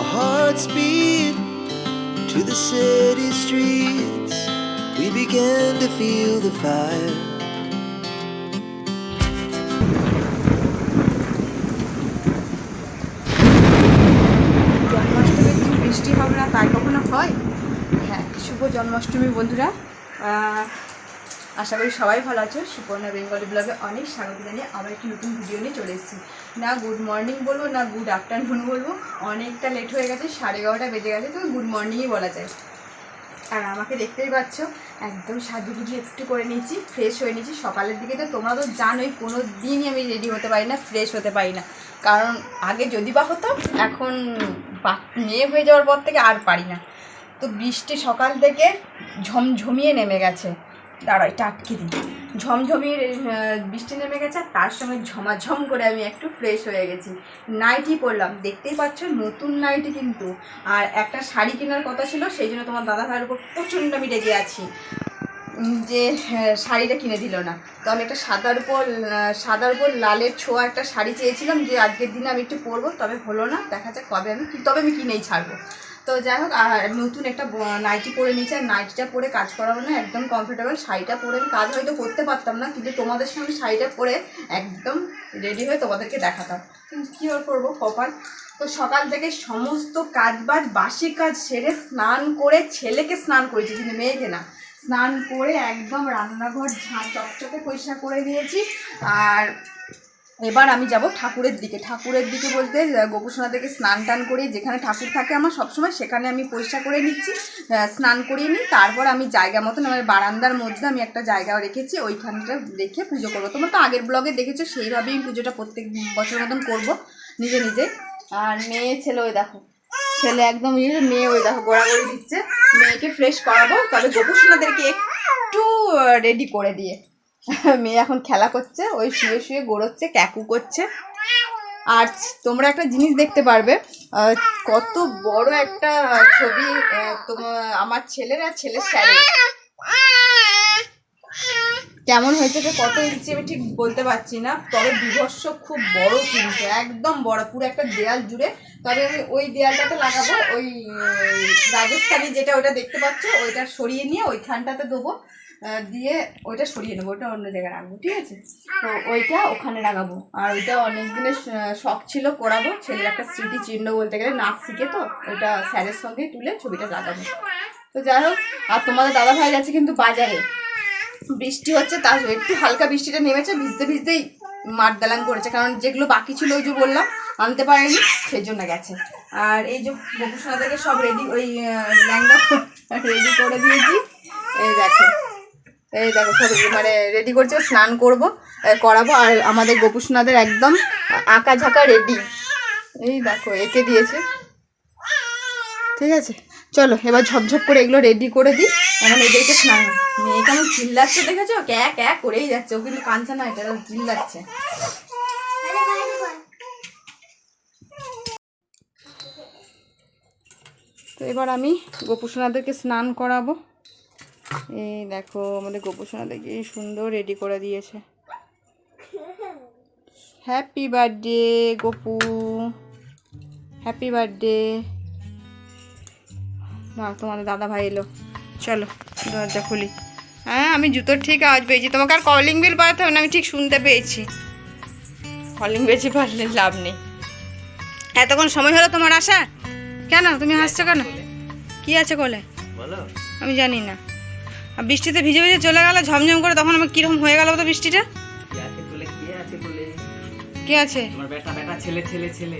Our hearts beat to the city streets. We began to feel the fire. জন্মাষ্টমীর বৃষ্টি তাই হয় হ্যাঁ শুভ জন্মাষ্টমী বন্ধুরা আশা করি সবাই ভালো আছো সুপর্ণা বেঙ্গলি ব্লগে অনেক স্বাগত জানিয়ে আবার একটি নতুন ভিডিও নিয়ে চলে এসেছি না গুড মর্নিং বলব, না গুড আফটারনুন বলব। অনেকটা লেট হয়ে গেছে, সাড়ে এগারোটা বেজে গেছে তো গুড মর্নিংই বলা যায়। আর আমাকে দেখতেই পাচ্ছ, একদম সাজুগুজু একটু করে নিয়েছি ফ্রেশ হয়ে নিয়েছি। সকালের দিকে তো তোমরা তো জানোই, কোনো দিনই আমি রেডি হতে পারি না ফ্রেশ হতে পারি না। কারণ আগে যদি বা হতো, এখন মেয়ে হয়ে যাওয়ার পর থেকে আর পারি না। তো বৃষ্টি সকাল থেকে ঝমঝমিয়ে নেমে গেছে। দাঁড়াই টাটকে দিই। ঝমঝমিয়ে বৃষ্টি নেমে গেছে আর তার সঙ্গে ঝমাঝম করে আমি একটু ফ্রেশ হয়ে গেছি। নাইটি পরলাম দেখতেই পাচ্ছ নতুন নাইটি কিন্তু। আর একটা শাড়ি কেনার কথা ছিল, সেই জন্য তোমার দাদা ভাইয়ের উপর প্রচণ্ড আমি রেগে আছি। যে শাড়িটা কিনে দিল না। তো আমি একটা সাদার উপর সাদার উপর লালের ছোঁয়া একটা শাড়ি চেয়েছিলাম যে আজকের দিনে আমি একটু পরবো, তবে হলো না, দেখা যাক কবে আমি তবে আমি কিনেই ছাড়বো। তো যাই হোক, আর নতুন একটা নাইটি পরে নিয়েছি, আর নাইটিটা পরে কাজ করাবো না একদম কমফোর্টেবল শাড়িটা পরে আমি কাজ হয়তো করতে পারতাম না, কিন্তু তোমাদের সঙ্গে শাড়িটা পরে একদম রেডি হয়ে তোমাদেরকে দেখাতাম। কিন্তু কী আর করব কপাল? তো সকাল থেকে সমস্ত কাজ বাজ, বাসি কাজ সেরে স্নান করে ছেলেকে স্নান করেছি, কিন্তু মেয়েকে না। স্নান করে একদম রান্নাঘর ঝাঁ চকচকে পরিষ্কার করে দিয়েছি, আর এবার আমি যাব ঠাকুরের দিকে। ঠাকুরের দিকে বলতে গোপুসোনা থেকে স্নান টান করে যেখানে ঠাকুর থাকে আমার সবসময় সেখানে আমি পরিষ্কার করে নিচ্ছি স্নান করিয়ে নিই। তারপর আমি জায়গা মতন, আমার বারান্দার মধ্যে আমি একটা জায়গা রেখেছি, ওইখানটা রেখে পুজো করব। তোমরা তো আগের ব্লগে দেখেছ, সেইভাবেই আমি পুজোটা প্রত্যেক বছর মতন করব, নিজে নিজে। আর মেয়ে ছেলে ওই দেখো, ছেলে একদম ইয়ে মেয়ে ওই দেখো গোড়াগড়ি দিচ্ছে। মেয়েকে ফ্রেশ করাবো, তবে গোপুসোনাদেরকে একটু রেডি করে দিয়ে। মেয়ে এখন খেলা করছে, ওই শুয়ে শুয়ে গড়োচ্ছে, ক্যাকু করছে। আর তোমরা একটা জিনিস দেখতে পারবে কত বড় একটা ছবি তোমার আমার ছেলের আর ছেলের স্যারের কেমন হয়েছে তো কত ইঞ্চি আমি ঠিক বলতে পারছি না, তবে বিভৎস খুব বড় কিন্তু, একদম বড়, পুরো একটা দেয়াল জুড়ে। তবে আমি ওই দেয়ালটাতে লাগাবো, ওই রাজস্থানি যেটা ওটা দেখতে পাচ্ছ, ওইটা সরিয়ে নিয়ে ওইখানটাতে দেবো। দিয়ে ওইটা সরিয়ে নেব ওটা অন্য জায়গায় রাখব ঠিক আছে? তো ওইটা ওখানে লাগাবো। আর ওইটা অনেক দিনের শখ ছিল করাবো ছেলের একটা স্মৃতি চিহ্ন বলতে গেলে নাচ শিখে তো ওইটা স্যারের সঙ্গে তুলে ছবিটা লাগাবো। তো যাই হোক আর তোমাদের দাদা ভাই গেছে কিন্তু বাজারে। বৃষ্টি হচ্ছে তার একটু হালকা বৃষ্টিটা নেমেছে ভিজতে ভিজতেই মাঠ দালাং করেছে কারণ যেগুলো বাকি ছিল ওই যে বললাম আনতে পারেনি সেই জন্য গেছে। আর এই যে গোপুসোনাদেরকে সব রেডি ওই ল্যাঙ্গা রেডি করে দিয়েছি এই দেখো। এই দেখো সব মানে রেডি করছে, স্নান করব করাবো, আর আমাদের গোপুসোনাদের একদম আঁকা ঝাঁকা রেডি এই দেখো, এঁকে দিয়েছে। ঠিক আছে, চলো, এবার ঝপঝপ করে এগুলো রেডি করে দিই। এখন এদেরকে স্নান, মেয়ে কেমন চিল্লাচ্ছে দেখেছ? ক্যা ক্যা করেই যাচ্ছে, ও কিন্তু কাঁদছে না, এটা চিল্লাচ্ছে। তো এবার আমি গোপুসোনাদেরকে স্নান করাবো। এই দেখো আমাদের গোপুসোনাদেরকে কি সুন্দর রেডি করে দিয়েছে। Happy birthday Gopu. Happy birthday না তোমাদের দাদা ভাই এলো। চলো দরজা খুলি। হ্যাঁ আমি জুতোর ঠিক আওয়াজ পেয়েছি। তোমাকে আর কলিং বিল বাড়াতে হবে না আমি ঠিক শুনতে পেয়েছি। কলিং বেশি পারলে লাভ নেই। এতক্ষণ সময় হলো তোমার আসা কেন? তুমি হাসছো কেন? কি আছে কোলে? বলো। আমি জানি না। বৃষ্টিতে ভিজে ভিজে চলে গেল ঝমঝম করে তখন আমার কীরকম হয়ে গেল তো বৃষ্টিটা? কি আছে বলে কি আছে বলে? তোমার বেটা বেটা ছেলে ছেলে ছেলে।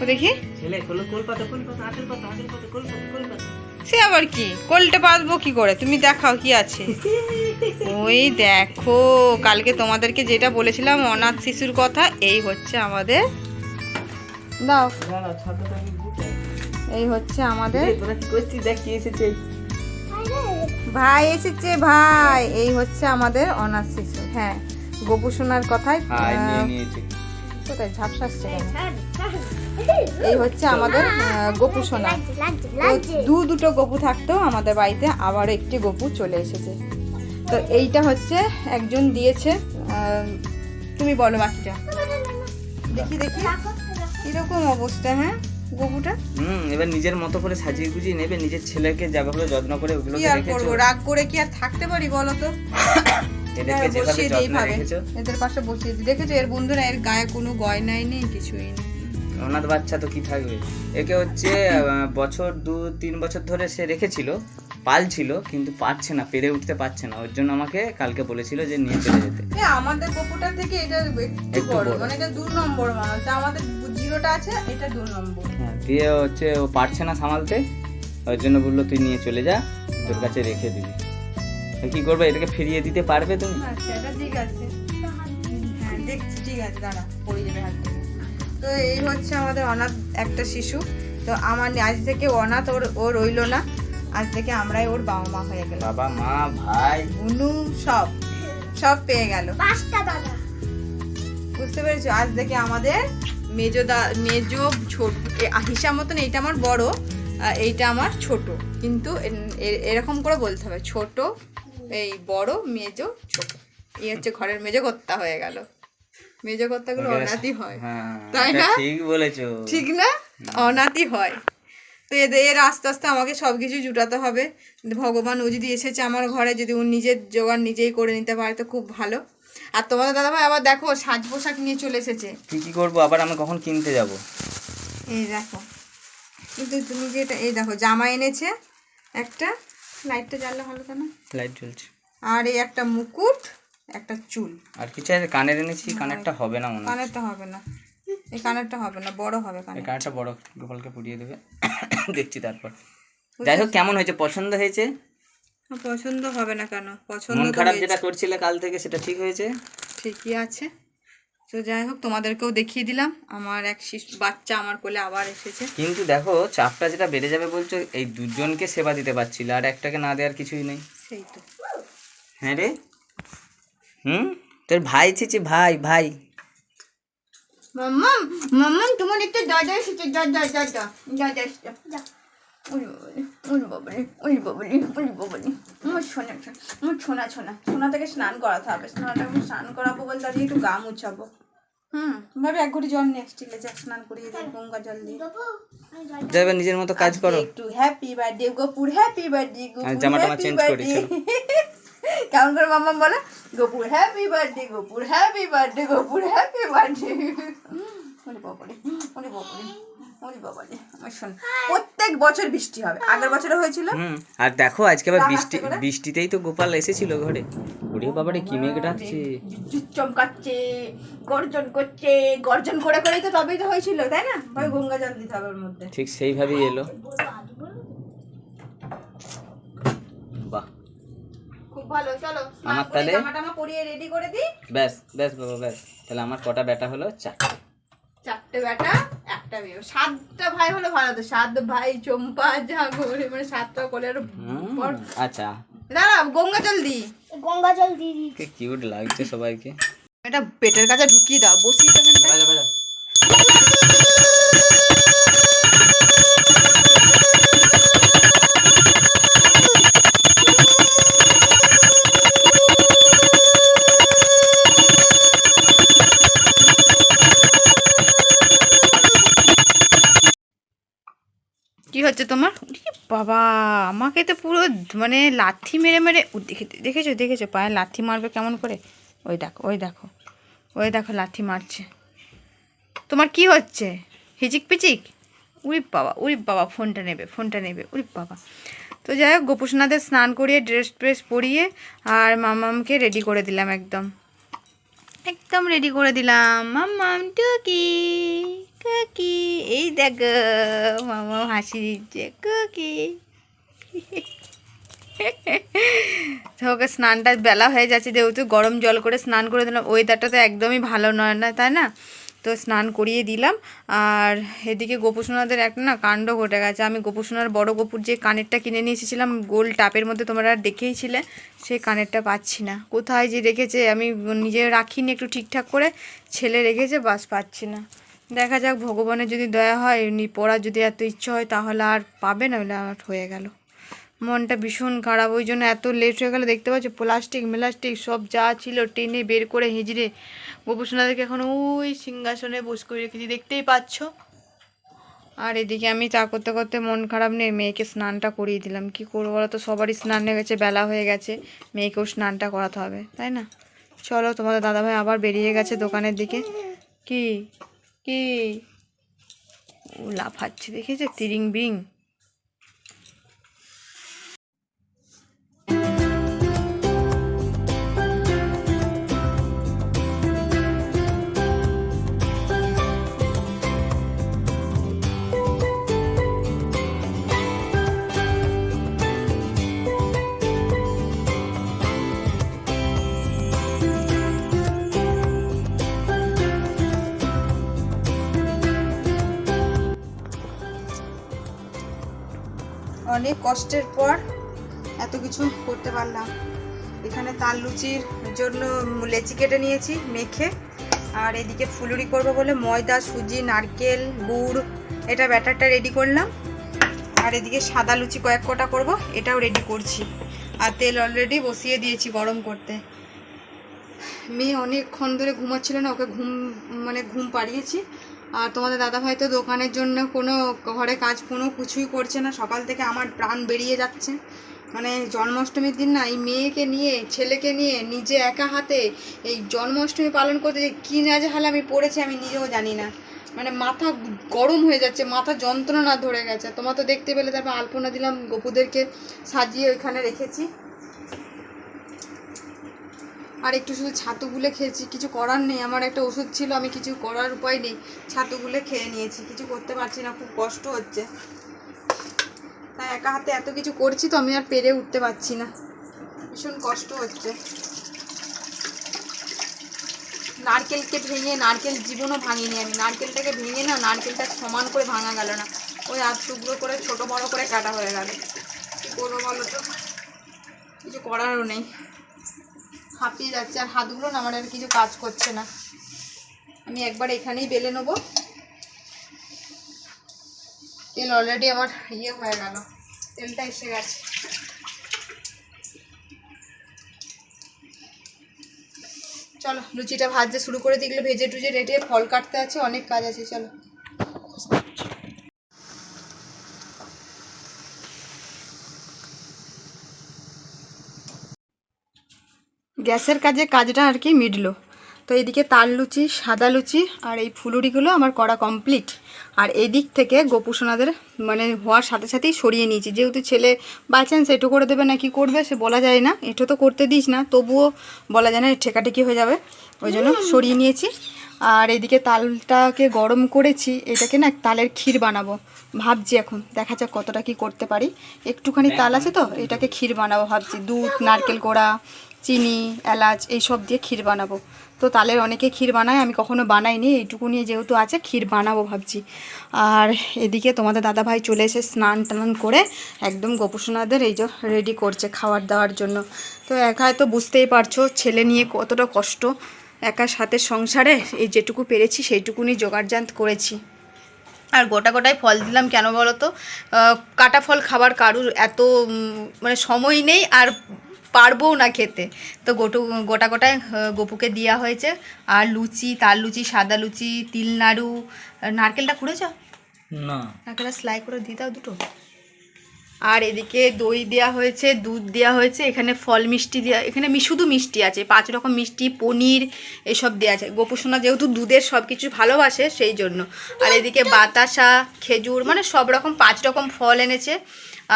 ও দেখি। ছেলে কোলো কলপাতা কলপাতা আটের পাতা আটের পাতা কলপাতা কলপাতা। সে আবার কি? কোলটা পাতবো কি করে? তুমি দেখাও কি আছে। ওই দেখো কালকে তোমাদেরকে যেটা বলেছিলাম অনাথ শিশুর কথা এই হচ্ছে আমাদের দাও। এই হচ্ছে আমাদের তোরা কি করছিস? দেখ কি এসেছে। ভাই এসেছে ভাই। এই হচ্ছে আমাদের অনাথ শিশু হ্যাঁ গোপু শোনার কথায়? কোথায় ঝাপসাচ্ছে কেন? এই হচ্ছে আমাদের গোপু সোনা দু দুটো গপু থাকতো আমাদের বাড়িতে আবার একটি গপু চলে এসেছে। তো এইটা হচ্ছে একজন দিয়েছে তুমি বলো বাকিটা। দেখি দেখি। কীরকম অবস্থা হ্যাঁ? গপুটা হুম এবার নিজের মতো করে সাজিয়ে গুজিয়ে নেবে নিজের ছেলেকে যেভাবে যত্ন করে কি আর করব? রাগ করে কি আর থাকতে পারি বলো তো? এদেরকে যেভাবে যত্ন রেখেছো? এদের পাশে বসিয়ে দিই। দেখেছ এর বন্ধুরা এর গায়ে কোনো গয়নাই নেই কিছুই নেই। অনাথ বাচ্চা তো কি থাকবে? একে হচ্ছে বছর দু তিন বছর ধরে সে রেখেছিল পালছিল কিন্তু পারছে না পেরে উঠতে পারছে না। ওর জন্য আমাকে কালকে বলেছিল যে নিয়ে চলে যেতে। আমাদের গপুটা থেকে এটা একটু বড়। মানে এটা দু নম্বর মানুষ। আমাদের জিরোটা আছে এটা দু নম্বর। হ্যাঁ দিয়ে হচ্ছে ও পারছে না সামালতে ওর জন্য বলল তুই নিয়ে চলে যা তোর কাছে রেখে দিবি। তো কি করবে এটাকে ফিরিয়ে দিতে পারবে তুমি? আচ্ছা এটা ঠিক আছে। হ্যাঁ দেখছি ঠিক আছে দাঁড়া পড়ে যাবে হাত তো এই হচ্ছে আমাদের অনাথ একটা শিশু। তো আমার আজ থেকে অনাথ ওর ও রইল না। আজ থেকে আমরাই ওর বাবা মা হয়ে গেলাম। বাবা মা ভাই। বুনু সব। সব পেয়ে গেল। বুঝতে পেরেছ? আজ থেকে আমাদের মেজো দা মেজো ছোট হিসাব মতন এইটা আমার বড় এইটা আমার ছোট। কিন্তু এরকম করে বলতে হবে ছোট এই বড় মেজো ছোট। এই হচ্ছে ঘরের মেজো কর্তা হয়ে গেল। মেজো কর্তাগুলো অনাতি হয়। হ্যাঁ তাই না? ঠিক বলেছ। ঠিক না? অনাথি হয়। তো এদের এর আস্তে আস্তে আমাকে সব কিছু জুটাতে হবে। ভগবান ও যদি এসেছে আমার ঘরে যদি ও নিজের জোগাড় নিজেই করে নিতে পারে তো খুব ভালো। আর তোমাদের দাদাভাই আবার দেখো সাজ পোশাক নিয়ে চলে এসেছে। কি কি করব? আবার আমি কখন কিনতে যাব? এই দেখো। কিন্তু তুমি যে এটা এই দেখো জামা এনেছে একটা লাইটটা জ্বাললে ভালো কেন? লাইট জ্বলছে। আর এই একটা মুকুট একটা চুল। আর কিছু আছে? কানের এনেছি কানেরটা হবে না মনে হয় কানেরটা হবে না। এই কানেরটা হবে না বড় হবে এই কানের কানেরটা বড় গোপালকে পুড়িয়ে দেবে। দেখছি তারপর। যাই হোক কেমন হয়েছে? পছন্দ হয়েছে? পছন্দ হবে না কেন? পছন্দ মন খারাপ যেটা করছিলে কাল থেকে সেটা ঠিক হয়েছে? ঠিকই আছে। তো যাই হোক তোমাদেরকেও দেখিয়ে দিলাম। আমার এক শিশু বাচ্চা আমার কোলে আবার এসেছে। কিন্তু দেখো চাপটা যেটা বেড়ে যাবে বলছো এই দুজনকে সেবা দিতে পারছিল আর একটাকে না দেওয়ার কিছুই নেই। সেই তো। হ্যাঁ রে? হুম? তোর ভাই ছিছি ভাই ভাই। মাম্মাম মাম্মাম তোমার একটু দাদা এসেছে। দাদা দাদা দাদা এসেছে যা নিজের মতো কাজ করো। একটু হ্যাপি বার্থডে গোপুর হ্যাপি বার্থডে জামাটা। কেমন করে মাম্মা বলে? গোপুর হ্যাপি বার্থডে গোপুর হ্যাপি বার্থডে গোপুর হ্যাপি বার্থডে ওরে বাবারে ওরে বাবারে ওরে বাবারে আমার শোন প্রত্যেক বছর বৃষ্টি হবে। আগের বছরে হয়েছিল। আর দেখো আজকে আবার বৃষ্টি বৃষ্টিতেই তো গোপাল এসেছিল ঘরে। ওরে বাবারে কি মেঘ ডাকছে। বিদ্যুৎ চমকাচ্ছে গর্জন করছে গর্জন করে করেই তো তবেই তো হয়েছিল তাই না? ভাই গঙ্গা জল দিতে হবে ওর মধ্যে। ঠিক সেইভাবেই এলো। বাহ। খুব ভালো চলো আমার তাহলে- জামাটা পরিয়ে রেডি করে দিই। ব্যাস ব্যাস বাবা ব্যাস। তাহলে আমার কটা ব্যাটা হলো? চারটে। চারটে বেটা একটা মেয়ে। সাতটা ভাই হলে ভালো হতো সাত ভাই চম্পা জাগরে মানে সাতটা কোলে আর আচ্ছা। দাঁড়া গঙ্গা জল দি। গঙ্গা জল দি কি কিউট লাগছে সবাইকে। এটা পেটের কাছে ঢুকিয়ে দাও বসিয়ে দাও বাজা বাজা। কি হচ্ছে তোমার? বাবা, আমাকে তো পুরো মানে লাথি মেরে মেরে দেখে, দেখেছ দেখেছ? পায়ে লাথি মারবে কেমন করে? ওই দেখো ওই দেখো ওই দেখো লাথি মারছে। তোমার কি হচ্ছে? হিচিক পিচিক? উরি বাবা উরি বাবা, ফোনটা নেবে ফোনটা নেবে, উরি বাবা। তো যাই হোক, গোপুসোনাদের স্নান করিয়ে ড্রেস ট্রেস পরিয়ে আর মামামকে রেডি করে দিলাম একদম। একদম রেডি করে দিলাম। মাম্মাম টুকি। কুকি, এই দেখ, মামা হাসি দিচ্ছে, কুকি। ওকে স্নানটা বেলা হয়ে যাচ্ছে, যেহেতু গরম জল করে স্নান করে দিলাম ওয়েদারটা তো একদমই ভালো নয় না, তাই না? তো স্নান করিয়ে দিলাম, আর এদিকে গোপুসোনাদের একটা না কাণ্ড ঘটে গেছে। আমি গোপুসোনার বড় গোপুর যে কানেরটা কিনে নিয়ে এসেছিলাম, গোল টাপের মধ্যে তোমরা আর দেখেইছিলে, সেই কানেরটা পাচ্ছি না। কোথায় যে রেখেছে, আমি নিজে রাখিনি একটু ঠিকঠাক করে, ছেলে রেখেছে, বাস পাচ্ছি না। দেখা যাক, ভগবানের যদি দয়া হয়, এমনি পড়ার যদি এত ইচ্ছা হয়, তাহলে আর পাবে না, হলে আর হয়ে গেল। মনটা ভীষণ খারাপ, ওই জন্য এত লেট হয়ে গেল, দেখতে পাচ্ছ প্লাস্টিক মেলাস্টিক সব যা ছিল, টেনে বের করে হিজড়ে গোপুসোনাদেরকে এখন ওই সিংহাসনে বস করে রেখেছি, দেখতেই পাচ্ছ। আর এদিকে আমি চা করতে করতে মন খারাপ নেই মেয়েকে স্নানটা করিয়ে দিলাম। কি করব বলো তো সবারই স্নান হয়ে গেছে, বেলা হয়ে গেছে, মেয়েকেও স্নানটা করাতে হবে, তাই না? চলো, তোমাদের দাদাভাই আবার বেরিয়ে গেছে দোকানের দিকে। কি? কি? ও লাফাচ্ছে দেখেছে? তিরিং বিরিং অনেক কষ্টের পর এত কিছু করতে পারলাম। এখানে তাল লুচির জন্য লেচি কেটে নিয়েছি মেখে। আর এদিকে ফুলুরি করব বলে ময়দা, সুজি, নারকেল, গুড়, এটা ব্যাটারটা রেডি করলাম। আর এদিকে সাদা লুচি কয়েক কটা করব, এটাও রেডি করছি। আর তেল অলরেডি বসিয়ে দিয়েছি গরম করতে। মেয়ে অনেকক্ষণ ধরে ঘুমাচ্ছিল না, ওকে ঘুম মানে ঘুম পাড়িয়েছি। আর তোমাদের দাদাভাই তো দোকানের জন্য কোনো ঘরে কাজ কোনো কিছুই করছে না। সকাল থেকে আমার প্রাণ বেরিয়ে যাচ্ছে। মানে জন্মাষ্টমীর দিন না, এই মেয়েকে নিয়ে, ছেলেকে নিয়ে নিজে একা হাতে এই জন্মাষ্টমী পালন করতে যে কী নাজেহাল আমি পড়েছি আমি নিজেও জানি না। মানে মাথা গরম হয়ে যাচ্ছে, মাথা যন্ত্রণা ধরে গেছে। তোমার তো দেখতে পেলে তারপর আলপনা দিলাম, গপুদেরকে সাজিয়ে ওইখানে রেখেছি। আর একটু শুধু ছাতু গুলে খেয়েছি, কিছু করার নেই, আমার একটা ওষুধ ছিল, আমি কিছু করার উপায় নেই ছাতু গুলে খেয়ে নিয়েছি, কিছু করতে পারছি না, খুব কষ্ট হচ্ছে। তাই একা হাতে এত কিছু করছি তো আমি আর পেরে উঠতে পারছি না, ভীষণ কষ্ট হচ্ছে। নারকেলকে ভেঙে, নারকেল জীবনও ভাঙিনি আমি, নারকেলটাকে ভেঙে না, নারকেলটা সমান করে ভাঙা গেল না, ওই আধ টুকরো করে, ছোট বড় করে কাটা হয়ে গেল। কী করব বলো তো? কিছু করারও নেই। হাঁপিয়ে যাচ্ছে আর হাতগুলো না, আমার আর কিছু কাজ করছে না। আমি একবার এখানেই বেলে নেব। তেল অলরেডি আমার ইয়ে হয়ে গেল, তেলটা এসে গেছে। চলো, লুচিটা ভাজতে শুরু করে দিলে ভেজে টুজে রেটে ফল কাটতে আছে, অনেক কাজ আছে, চলো। গ্যাসের কাজে কাজটা আর কি মিটলো। তো এদিকে তাল লুচি সাদা লুচি আর এই ফুলুরিগুলো আমার করা কমপ্লিট। আর এদিক থেকে গোপুসোনাদের মানে হওয়ার সাথে সাথেই সরিয়ে নিয়েছি। যেহেতু ছেলে বাই চান্স এটু করে দেবে না কি করবে সে বলা যায় না। এটো তো করতে দিস না তবুও বলা যায় না ঠেকাঠেকি হয়ে যাবে। ওই জন্য সরিয়ে নিয়েছি। আর এদিকে তালটাকে গরম করেছি এটাকে না তালের ক্ষীর বানাবো। ভাবছি এখন দেখা যাক কতটা কি করতে পারি। একটুখানি তাল আছে তো এটাকে ক্ষীর বানাবো ভাবছি। দুধ নারকেল কোড়া চিনি, এলাচ এইসব দিয়ে ক্ষীর বানাবো। তো তালের অনেকে ক্ষীর বানায়, আমি কখনো বানাইনি, এইটুকু নিয়ে যেহেতু আছে, ক্ষীর বানাবো ভাবছি। আর এদিকে তোমাদের দাদাভাই চলে এসে স্নান টান করে একদম গোপুসোনাদের এই যে রেডি করছে খাবার দাওয়ার জন্য। তো একাই তো বুঝতেই পারছ, ছেলে নিয়ে কতটা কষ্ট। একা সাথে সংসারে এই যেটুকু পেরেছি, সেইটুকুনি জোগাড়জান্ত করেছি। আর গোটা গোটায় ফল দিলাম কেন বলো তো? কাটা ফল খাবার কারুর এত মানে সময় নেই, আর পারবও না খেতে। তো গোটু গোটা গোটায় গোপুকে দেওয়া হয়েছে। আর লুচি তার লুচি সাদা লুচি তিল নাড়ু নারকেলটা খুঁড়েছ না। নারকেলটা সেলাই করে দিয়ে দাও দুটো। আর এদিকে দই দেওয়া হয়েছে, দুধ দেওয়া হয়েছে, এখানে ফল মিষ্টি দেওয়া এখানে শুধু মিষ্টি আছে, পাঁচ রকম মিষ্টি, পনির এসব দেওয়া আছে। গোপুসোনা যেহেতু দুধের সব কিছু ভালোবাসে সেই জন্য। আর এদিকে বাতাসা, খেজুর মানে সব রকম পাঁচ রকম ফল এনেছে।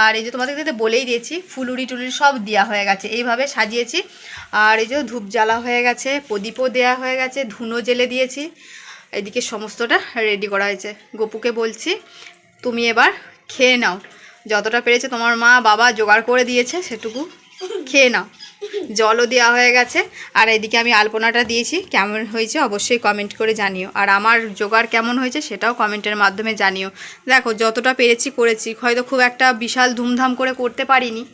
আর এই যে তোমাদের দিতে বলেই দিয়েছি, ফুলুরি টুলুরি সব দেওয়া হয়ে গেছে, এইভাবে সাজিয়েছি। আর এই যে ধূপ জ্বালা হয়ে গেছে, প্রদীপও দেওয়া হয়ে গেছে, ধুনো জেলে দিয়েছি। এদিকে সমস্তটা রেডি করা হয়েছে। গপুকে বলছি, তুমি এবার খেয়ে নাও। যতটা পেরেছে তোমার মা বাবা জোগাড় করে দিয়েছে, সেটুকু খেয়ে নাও। জলও দেওয়া হয়ে গেছে। আর এদিকে আমি আলপনাটা দিয়েছি। কেমন হয়েছে অবশ্যই কমেন্ট করে জানিও। আর আমার জোগাড় কেমন হয়েছে সেটাও কমেন্টের মাধ্যমে জানিও। দেখো, যতটা পেরেছি করেছি। হয়তো খুব একটা বিশাল ধুমধাম করে করতে পারিনি।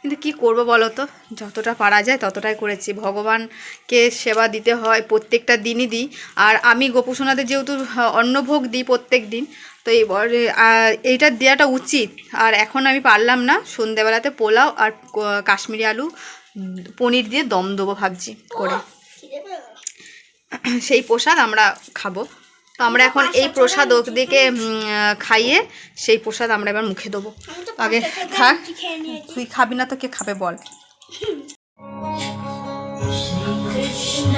কিন্তু কি করব বলো তো? যতটা পারা যায় ততটাই করেছি। ভগবানকে সেবা দিতে হয়, প্রত্যেকটা দিনই দিই। আর আমি গোপুসোনাদের যেহেতু অন্নভোগ দিই প্রত্যেক দিন তো এবারে এইটা দেওয়াটা উচিত। আর এখন আমি পারলাম না সন্ধ্যেবেলাতে পোলাও আর কাশ্মীরি আলু পনির দিয়ে দম দেবো ভাবছি করে। সেই প্রসাদ আমরা খাব। তো আমরা এখন এই প্রসাদ ওদিকে খাইয়ে সেই প্রসাদ আমরা এবার মুখে দেবো। আগে থাক তুই খাবি না তো কে খাবে বল। কৃষ্ণ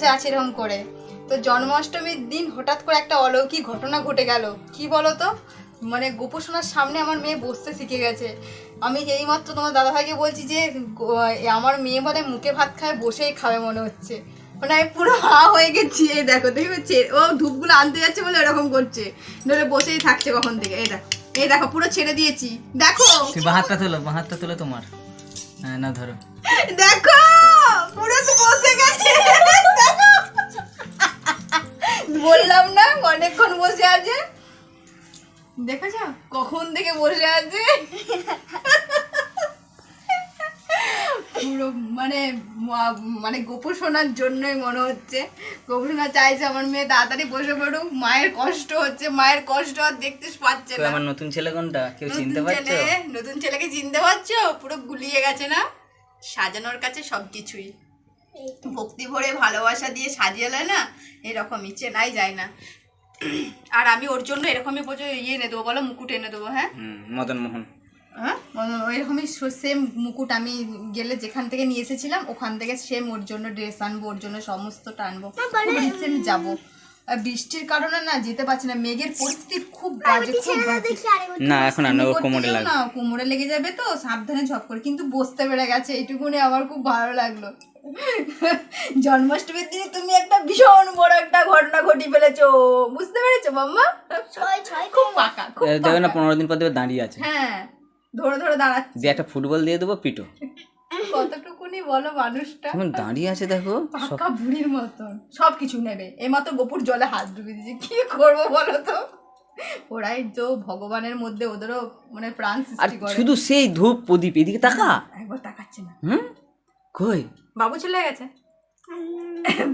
বসে আছে এরকম করে। তো জন্মাষ্টমীর দিন হঠাৎ করে একটা অলৌকিক ঘটনা ঘটে গেল। কি বলো তো মানে গোপোষণার সামনে আমার মেয়ে বসতে শিখে গেছে। আমি এইমাত্র তোমার দাদাভাইকে বলছি যে আমার মেয়ে বলে মুখে ভাত খায় বসেই খাবে মনে হচ্ছে। মানে আমি পুরো হা হয়ে গেছি এই দেখো দেখি হচ্ছে ও ধূপগুলো আনতে যাচ্ছে বলে এরকম করছে। নইলে বসেই থাকছে কখন থেকে এই দেখো এই দেখো পুরো ছেড়ে দিয়েছি। দেখো! বাহাতটা তোলো বাহাতটা তোলো তোমার। হ্যাঁ না ধরো। দেখো! পুরো বসে গেছে। বললাম না অনেকক্ষণ বসে আছে। দেখেছ? কখন থেকে বসে আছে? পুরো মানে মানে গোপু শোনার জন্যই মনে হচ্ছে। গোপু শোনা চাইছে আমার মেয়ে তাড়াতাড়ি বসে পড়ুক। মায়ের কষ্ট হচ্ছে মায়ের কষ্ট আর দেখতে পাচ্ছে না। আমার নতুন ছেলে কোনটা? কেউ চিনতে পারছ? নতুন ছেলেকে চিনতে পারছ? পুরো গুলিয়ে গেছে না? সাজানোর কাছে সবকিছুই। ভক্তি ভরে ভালোবাসা দিয়ে সাজিয়ে না এরকমই চেনাই যায় না। আর আমি ওর জন্য এরকমই বোঝো ইয়ে এনে দেবো বলো মুকুট এনে দেবো হ্যাঁ? মদনমোহন। মদন মোহন হ্যাঁ এরকমই সেম মুকুট আমি গেলে যেখান থেকে নিয়ে এসেছিলাম ওখান থেকে সেম ওর জন্য ড্রেস আনব ওর জন্য সমস্ত টানবো রিসেন্ট যাব। বৃষ্টির কারণে না যেতে পারছি না। মেঘের পরিস্থিতি খুব বাজে খুব বাজে। না এখন আর কোমরে লাগবে। না কোমরে লেগে যাবে তো সাবধানে ঝপ করে কিন্তু বসতে পেরে গেছে এইটুকুনি আমার খুব ভালো লাগল। জন্মাষ্টমীর দিনে তুমি একটা ভীষণ বড় একটা ঘটনা ঘটি ফেলেছো বুঝতে পেরেছ মাম্মা? খুব পাকা খুব না পনেরো দিন পর দেবে দাঁড়িয়ে আছে। হ্যাঁ ধরে ধরে দাঁড়াচ্ছে। দিয়ে একটা ফুটবল দিয়ে দেবো পিটো। কতটুকুনি বলো মানুষটা। এখন দাঁড়িয়ে আছে দেখো পাকা বুড়ির মতন। সব কিছু নেবে। এইমাত্র গোপুর জলে হাত ডুবিয়ে দিয়েছে। কি করব বলো তো? ওরাই তো ভগবানের মধ্যে ওদেরও মানে প্রাণ আর সৃষ্টি করে। শুধু সেই ধূপ প্রদীপ এদিকে তাকা। একবার তাকাচ্ছে না। হুম? কই? বাবু চলে গেছে?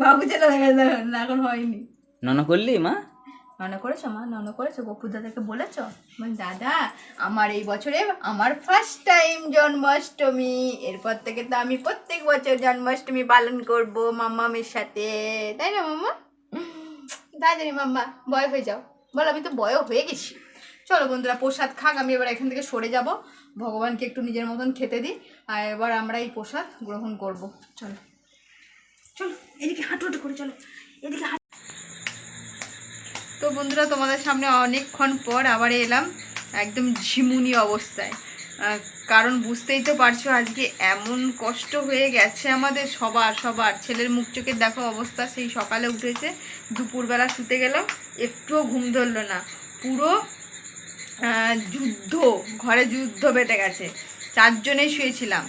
বাবু চলে গেছে না এখন হয়নি। নন করলি মা? নন করেছ, মা নন করেছ গপুর দাদাকে বলেছ বল, দাদা, আমার এই বছরে আমার ফার্স্ট টাইম জন্মাষ্টমী। এরপর থেকে তো আমি প্রত্যেক বছর জন্মাষ্টমী পালন করব মাম্মামের সাথে। তাই না মাম্মা জানি মাম্মা, বয় হয়ে যাও। বল, আমি তো বয় হয়ে গেছি। চলো বন্ধুরা, প্রসাদ খাক, আমি এবার এখান থেকে সরে যাব। ভগবানকে একটু নিজের মতন খেতে দিই, আর এবার আমরা এই প্রসাদ গ্রহণ করব। চলো চলো, এদিকে হাঁটু হাঁটু করে, চলো, এদিকে তো বন্ধুরা, তোমাদের সামনে অনেকক্ষণ পর আবার এলাম একদম ঝিমুনি অবস্থায়। কারণ বুঝতেই তো পারছ আজকে এমন কষ্ট হয়ে গেছে আমাদের সবার সবার। ছেলের মুখ চোখের দেখো অবস্থা, সেই সকালে উঠেছে, দুপুরবেলা শুতে গেল একটুও ঘুম ধরলো না। পুরো যুদ্ধ, ঘরে যুদ্ধ বেটে গেছে। চারজনেই শুয়েছিলাম।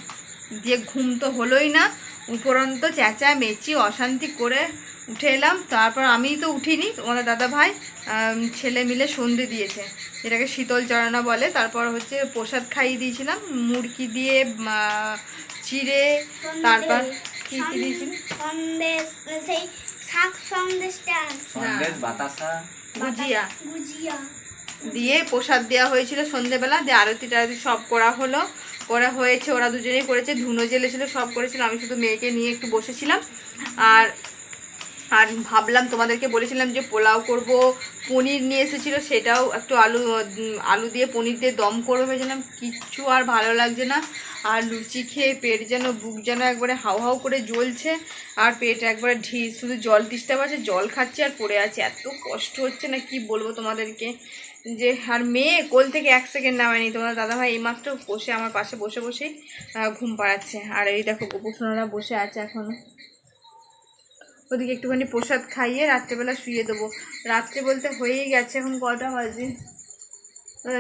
দিয়ে ঘুম তো হলোই না, উপরন্ত চেঁচা মেচি অশান্তি করে উঠে এলাম তারপর আমি তো উঠিনি তোমাদের দাদা ভাই ছেলে মিলে সন্ধে দিয়েছে। যেটাকে শীতল চরণা বলে তারপর হচ্ছে প্রসাদ খাইয়ে দিয়েছিলাম মুরগি দিয়ে চিড়ে তারপর কি কি দিয়েছিল? সন্দেশ সেই শাক সন্দেশটা সন্দেশ বাতাসা। গুজিয়া। গুজিয়া। দিয়ে প্রসাদ দেওয়া হয়েছিল সন্ধেবেলা দিয়ে আরতি টারতি সব করা হলো। করা হয়েছে ওরা দুজনেই করেছে ধুনো জেলেছিল সব করেছিল আমি শুধু মেয়েকে নিয়ে একটু বসেছিলাম। আর আর ভাবলাম তোমাদেরকে বলেছিলাম যে পোলাও করব, পনির নিয়ে এসেছিল, সেটাও একটু আলু আলু দিয়ে পনির দিয়ে দম করব, ভেবেছিলাম কিচ্ছু আর ভালো লাগছে না। আর লুচি খেয়ে পেট যেন, বুক যেন একবারে হাও হাউ করে জ্বলছে, আর পেট একবারে ঢি, শুধু জল তিষ্টা পাচ্ছে জল খাচ্ছে আর পড়ে আছে। এত কষ্ট হচ্ছে না, কি বলব তোমাদেরকে? যে, আর মেয়ে কোল থেকে এক সেকেন্ড নামায়নি। তোমার দাদাভাই এইমাত্র বসে আমার পাশে বসে বসেই ঘুম পাড়াচ্ছে। আর এই দেখো গোপুসোনারা বসে আছে এখনও। ওদিকে একটুখানি প্রসাদ খাইয়ে রাত্রেবেলা শুয়ে দেবো। রাত্রে বলতে হয়েই গেছে এখন কটা বাজে?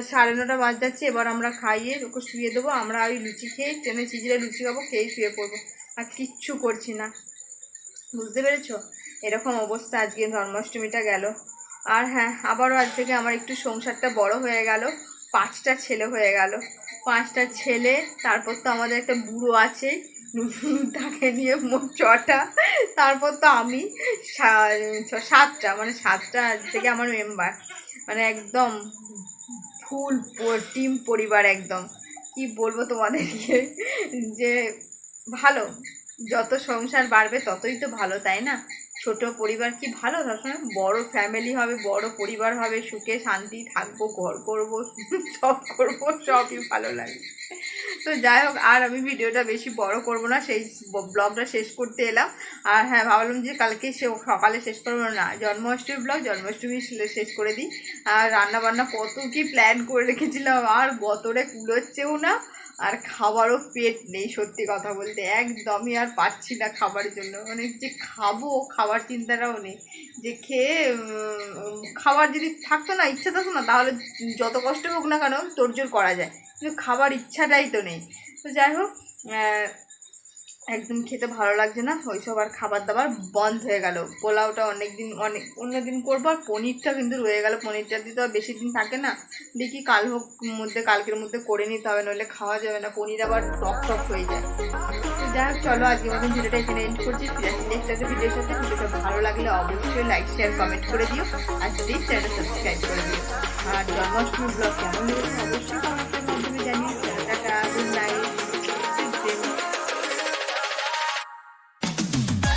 সাড়ে নটা বাজ যাচ্ছে, এবার আমরা খাইয়ে ওকে শুয়ে দেবো। আমরা ওই লুচি খেয়ে ট্রেনে চিজিরে লুচি খাব খেয়ে শুয়ে পড়ব। আর কিচ্ছু করছি না। বুঝতে পেরেছ? এরকম অবস্থা আজকে জন্মাষ্টমীটা গেল। আর হ্যাঁ আবারও আজ থেকে আমার একটু সংসারটা বড় হয়ে গেল। পাঁচটা ছেলে হয়ে গেল। পাঁচটা ছেলে, তারপর তো আমাদের একটা বুড়ো আছে। তাকে নিয়ে মোট ছটা, তারপর তো আমি সাতটা মানে সাতটা থেকে আমার মেম্বার মানে একদম ফুল টিম পরিবার একদম। কি বলব তোমাদেরকে? যে ভালো, যত সংসার বাড়বে ততই তো ভালো, তাই না? ছোট পরিবার কি ভালো? সবসময় বড় ফ্যামিলি হবে, বড় পরিবার হবে, সুখে, শান্তি, থাকব, ঘর করব সব করব, সবই ভালো লাগে। তো যাই হোক, আর আমি ভিডিওটা বেশি বড় করব না, সেই ব্লগটা শেষ করতে এলাম। আর হ্যাঁ ভাবলাম যে কালকে সে সকালে শেষ করব না জন্মাষ্টমী ব্লগ জন্মাষ্টমী শেষ করে দিই। আর রান্না বান্না কত কি প্ল্যান করে রেখেছিলাম, আর গতরে কুলোচ্ছেও না। আর খাবারও পেট নেই, সত্যি কথা বলতে। একদমই আর পাচ্ছি না খাবারের জন্য। মানে যে খাব, খাবার চিন্তাটাও নেই। যে খেয়ে খাবার যদি থাকতো না, ইচ্ছা থাকতো না, তাহলে যত কষ্ট হোক না কেন তোড়জোড় করা যায়। কিন্তু খাবার ইচ্ছাটাই তো নেই। তো যাই হোক একদম খেতে ভালো লাগছে না ওই সব আর খাবার দাবার বন্ধ হয়ে গেল। পোলাওটা অনেক দিন অনেক, অন্য দিন করব আর পনিরটা কিন্তু রয়ে গেল। পনিরটা দিয়ে তো বেশি দিন থাকে না। দেখি কাল হোক মধ্যে, কালকের মধ্যে করে নিতে হবে, নইলে খাওয়া যাবে না। পনির আবার টক টক হয়ে যায়। তো যাই হোক, চলো আজকের মতন ভিডিওটা এখানে এন্ড করছি। নেক্সট একটা ভিডিওর সাথে। ভিডিওটা ভালো লাগলে অবশ্যই লাইক শেয়ার কমেন্ট করে দিও। আর প্লিজ চ্যানেলটা সাবস্ক্রাইব করে দিও। আর জন্মাষ্টমী ব্লগ কেমন অবশ্যই কমেন্টের মাধ্যমে জানিয়ে